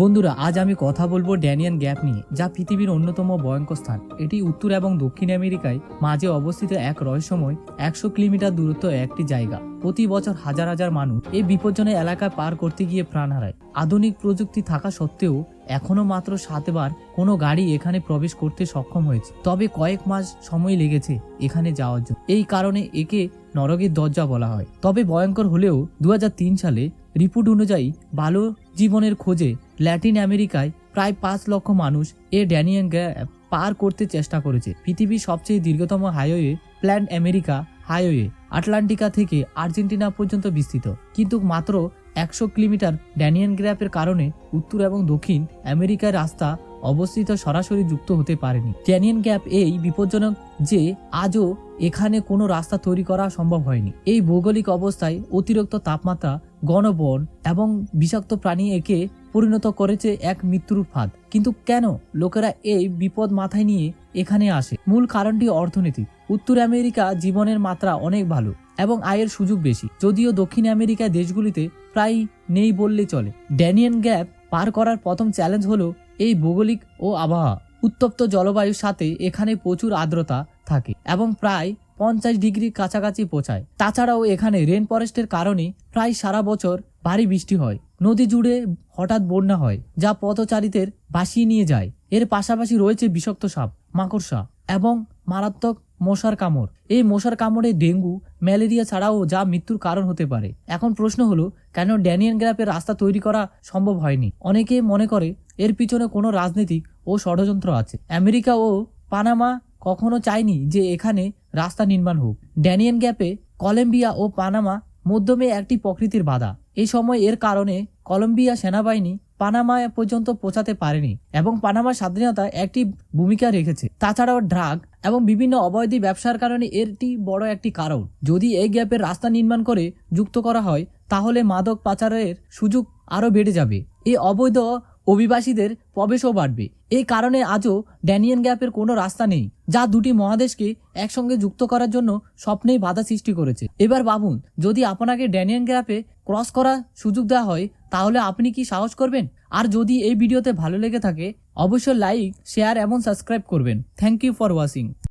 বন্ধুরা, আজ আমি কথা বলব ড্যানিয়ান গ্যাপ নিয়ে যা পৃথিবীর অন্যতম ভয়ঙ্কর স্থান। এটি উত্তর এবং দক্ষিণ আমেরিকায় মাঝে অবস্থিত এক রহস্যময় একশো কিলোমিটার দূরত্ব একটি জায়গা। প্রতি বছর হাজার হাজার মানুষ এই বিপজ্জনক এলাকা পার করতে গিয়ে প্রাণ হারায়। আধুনিক প্রযুক্তি থাকা সত্ত্বেও এখনও মাত্র সাতবার কোনো গাড়ি এখানে প্রবেশ করতে সক্ষম হয়েছে। তবে কয়েক মাস সময় লেগেছে এখানে যাওয়ার জন্য। এই কারণে একে নরকের দরজা বলা হয়। তবে ভয়ঙ্কর হলেও দু হাজার তিন সালে রিপোর্ট অনুযায়ী ভালো জীবনের খোঁজে ল্যাটিন আমেরিকায় প্রায় পাঁচ লক্ষ মানুষ এ ড্যানিয়ান গ্যাপ পার করতে চেষ্টা করেছে। পৃথিবীর সবচেয়ে দীর্ঘতম হাইওয়ে প্ল্যান আমেরিকা হাইওয়ে, আটলান্টিকা থেকে আর্জেন্টিনা পর্যন্ত বিস্তৃত। কিন্তু মাত্র একশো কিলোমিটার ড্যানিয়ান গ্র্যাপের কারণে উত্তর এবং দক্ষিণ আমেরিকার রাস্তা অবস্থিত সরাসরি যুক্ত হতে পারেনি। ড্যানিয়ান গ্যাপ এই বিপজ্জনক যে আজও এখানে কোনো রাস্তা তৈরি করা সম্ভব হয়নি। এই ভৌগোলিক অবস্থায় অতিরিক্ত তাপমাত্রা গণবন এবং বিষাক্ত প্রাণী একে পরিণত করেছে এক মৃত্যুর ফাঁদ। কিন্তু কেন লোকেরা এই বিপদ মাথায় নিয়ে এখানে আসে? মূল কারণটি অর্থনীতি উত্তর আমেরিকা জীবনের মাত্রা অনেক ভালো এবং আয়ের সুযোগ বেশি। যদিও দক্ষিণ আমেরিকা দেশগুলিতে প্রায় নেই বললেই চলে। ড্যানিয়ান গ্যাপ পার করার প্রথম চ্যালেঞ্জ হলো এই ভৌগোলিক ও আবহাওয়া। উত্তপ্ত জলবায়ুর সাথে এখানে প্রচুর আর্দ্রতা থাকে এবং প্রায় পঞ্চাশ ডিগ্রি কাছাকাছি পৌঁছায়। তাছাড়াও এখানে রেন ফরেস্টের কারণে প্রায় সারা বছর ভারী বৃষ্টি হয়। নদী জুড়ে হঠাৎ বন্যা হয়, যা পথচারীদের ভাসিয়ে নিয়ে যায়। এর পাশাপাশি রয়েছে বিষাক্ত সাপ, মাকড়সা এবং মারাত্মক মশার কামড়। এই মশার কামড়ে ডেঙ্গু, ম্যালেরিয়া ছাড়াও যা মৃত্যুর কারণ হতে পারে। এখন প্রশ্ন হলো, কেন ড্যানিয়ান গ্র্যাপের রাস্তা তৈরি করা সম্ভব হয়নি? অনেকে মনে করে, এর পিছনে কোনো রাজনীতিক ও ষড়যন্ত্র আছে। আমেরিকা ও পানামা কখনো চায়নি যে এখানে রাস্তা নির্মাণ হোক। ড্যানিয়ান গ্যাপে কলম্বিয়া ও পানামা মধ্যমে একটি প্রকৃতির বাধা। এই সময় এর কারণে কলম্বিয়া সেনাবাহিনী পানামা পর্যন্ত পৌঁছাতে পারেনি এবং পানামার স্বাধীনতা একটি ভূমিকা রেখেছে। তাছাড়াও ড্রাগ এবং বিভিন্ন অবৈধ ব্যবসার কারণে এরটি বড় একটি কারণ। যদি এই গ্যাপের রাস্তা নির্মাণ করে যুক্ত করা হয়, তাহলে মাদক পাচারের সুযোগ আরও বেড়ে যাবে। এই অবৈধ অভিবাসীদের প্রবেশও বাড়বে। এই কারণে আজও ড্যানিয়ান গ্যাপের কোনো রাস্তা নেই, যা দুটি মহাদেশকে একসঙ্গে যুক্ত করার জন্য স্বপ্নেই বাধা সৃষ্টি করেছে। এবার ভাবুন, যদি আপনাকে ড্যানিয়ান গ্যাপে ক্রস করার সুযোগ দেওয়া হয়, তাহলে আপনি কি সাহস করবেন? আর যদি এই ভিডিওতে ভালো লেগে থাকে, অবশ্যই লাইক, শেয়ার এবং সাবস্ক্রাইব করবেন। Thank you for watching.